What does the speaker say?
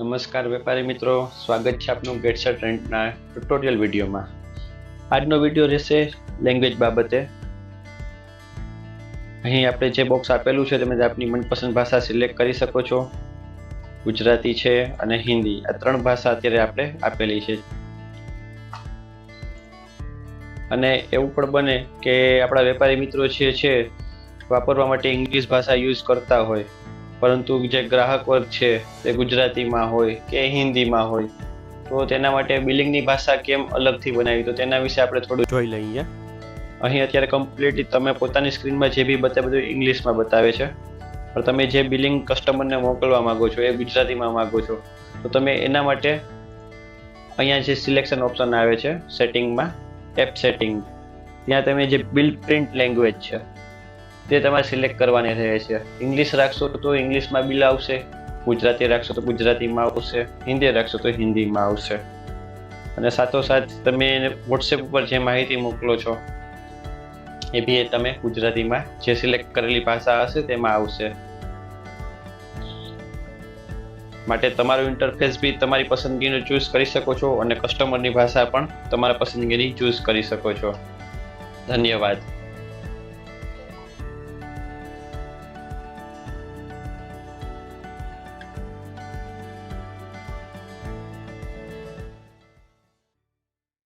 નમસ્કાર વેપારી મિત્રો, સ્વાગત છે આપનું ગેટસર ટ્રેન્ડના ટ્યુટોરિયલ વિડીયોમાં. આજનો વીડિયો રહેશે લેંગ્વેજ બાબતે. અહીં આપણે જે બોક્સ આપેલું છે, તમે આપની મનપસંદ ભાષા સિલેક્ટ કરી શકો છો. ગુજરાતી છે અને હિન્દી. આ ત્રણ ભાષા અત્યારે આપણે આપેલી છે. અને એવું પણ બને કે આપણા વેપારી મિત્રો જે છે, વાપરવા માટે ઇંગ્લિશ ભાષા યુઝ કરતા હોય. પરંતુ જે ગ્રાહક વર્ગ છે તે ગુજરાતીમાં હોય કે હિન્દીમાં હોય, તો તેના માટે બિલિંગની ભાષા કેમ અલગથી બનાવી? તો તેના વિશે આપણે થોડું જોઈ લઈએ. અહીં અત્યારે કમ્પ્લીટલી તમે પોતાની સ્ક્રીનમાં જે બી બતાવે બધું ઇંગ્લિશમાં બતાવે છે. પણ તમે જે બિલિંગ કસ્ટમરને મોકલવા માંગો છો, એ ગુજરાતીમાં માંગો છો, તો તમે એના માટે અહીંયા જે સિલેક્શન ઓપ્શન આવે છે સેટિંગમાં એપ સેટિંગ ત્યાં તમે જે બિલ પ્રિન્ટ લેંગ્વેજ છે તે તમારે સિલેક્ટ કરવાની રહે છે. ઇંગ્લિશ રાખશો તો ઇંગ્લિશમાં બિલ આવશે ગુજરાતી રાખશો તો ગુજરાતીમાં આવશે, હિન્દી રાખશો તો હિન્દીમાં આવશે. અને સાથોસાથ તમે વોટ્સએપ ઉપર જે માહિતી મોકલો છો, એ બી તમે ગુજરાતીમાં જે સિલેક્ટ કરેલી ભાષા હશે તેમાં આવશે. માટે તમારું ઇન્ટરફેસ બી તમારી પસંદગીનું ચૂઝ કરી શકો છો અને કસ્ટમરની ભાષા પણ તમારા પસંદગીની ચૂઝ કરી શકો છો. ધન્યવાદ.